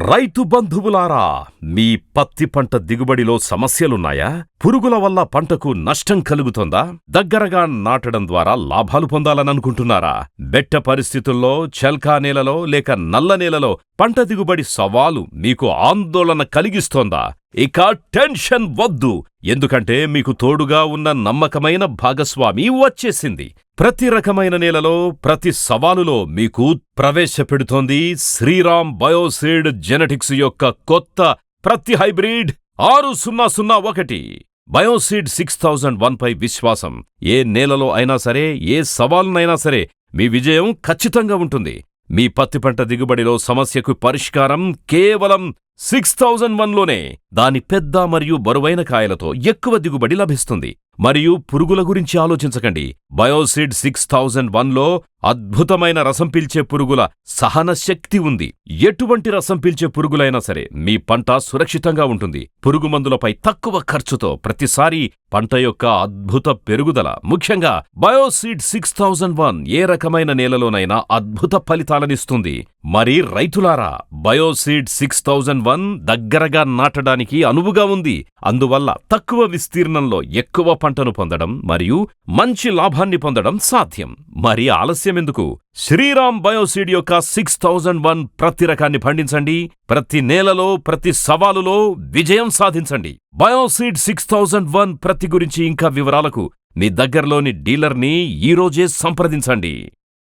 రైతు బంధువులారా మీ పత్తి పంట దిగుబడిలో సమస్యలున్నాయా? పురుగుల వల్ల పంటకు నష్టం కలుగుతోందా? దగ్గరగా నాటడం ద్వారా లాభాలు పొందాలననుకుంటున్నారా బెట్ట పరిస్థితుల్లో చెల్కా నేలలో లేక నల్ల నేలలో పంట దిగుబడి సవాలు మీకు ఆందోళన కలిగిస్తోందా? ఇక టెన్షన్ వద్దు. ఎందుకంటే మీకు తోడుగా ఉన్న నమ్మకమైన భాగస్వామి వచ్చేసింది. ప్రతి రకమైన నేలలో ప్రతి సవాలులో మీకు ప్రవేశపెడుతోంది శ్రీరామ్ బయోసీడ్ జెనెటిక్స్ యొక్క కొత్త ప్రతి హైబ్రిడ్ ఆరు సున్నా సున్నా ఒకటి. బయోసీడ్ సిక్స్ థౌజండ్ వన్ పై విశ్వాసం. ఏ నేలలో అయినా సరే ఏ సవాలునైనా సరే మీ విజయం ఖచ్చితంగా ఉంటుంది. మీ పత్తి పంట దిగుబడిలో సమస్యకు పరిష్కారం కేవలం సిక్స్ థౌజండ్ వన్లోనే దాని పెద్ద మరియు బరువైన కాయలతో ఎక్కువ దిగుబడి లభిస్తుంది. మరియు పురుగుల గురించి ఆలోచించకండి. బయోసిడ్ సిక్స్ థౌజండ్ వన్లో అద్భుతమైన రసం పీల్చే పురుగుల సహన శక్తి ఉంది. ఎటువంటి రసం పీల్చే పురుగులైనా సరే మీ పంట సురక్షితంగా ఉంటుంది. పురుగుమందులపై తక్కువ ఖర్చుతో ప్రతిసారి పంట యొక్క అద్భుత పెరుగుదల ముఖ్యంగా బయోసీడ్ సిక్స్ థౌజండ్ వన్ ఏ రకమైన నేలలోనైనా అద్భుత ఫలితాలనిస్తుంది. మరి రైతులారా బయోసీడ్ సిక్స్ థౌజండ్ వన్ దగ్గరగా నాటడానికి అనువుగా ఉంది. అందువల్ల తక్కువ విస్తీర్ణంలో ఎక్కువ పంటను పొందడం మరియు మంచి లాభాన్ని పొందడం సాధ్యం. మరి ఆలస్యం ఆలస్యమెందుకు శ్రీరామ్ బయోసీడ్ యొక్క సిక్స్ థౌజండ్ వన్ ప్రతి రకాన్ని పండించండి. ప్రతి నేలలో ప్రతి సవాలులో విజయం సాధించండి. బయోసీడ్ సిక్స్ థౌజండ్ వన్ ప్రతి గురించి ఇంకా వివరాలకు మీ దగ్గరలోని డీలర్ని ఈరోజే సంప్రదించండి.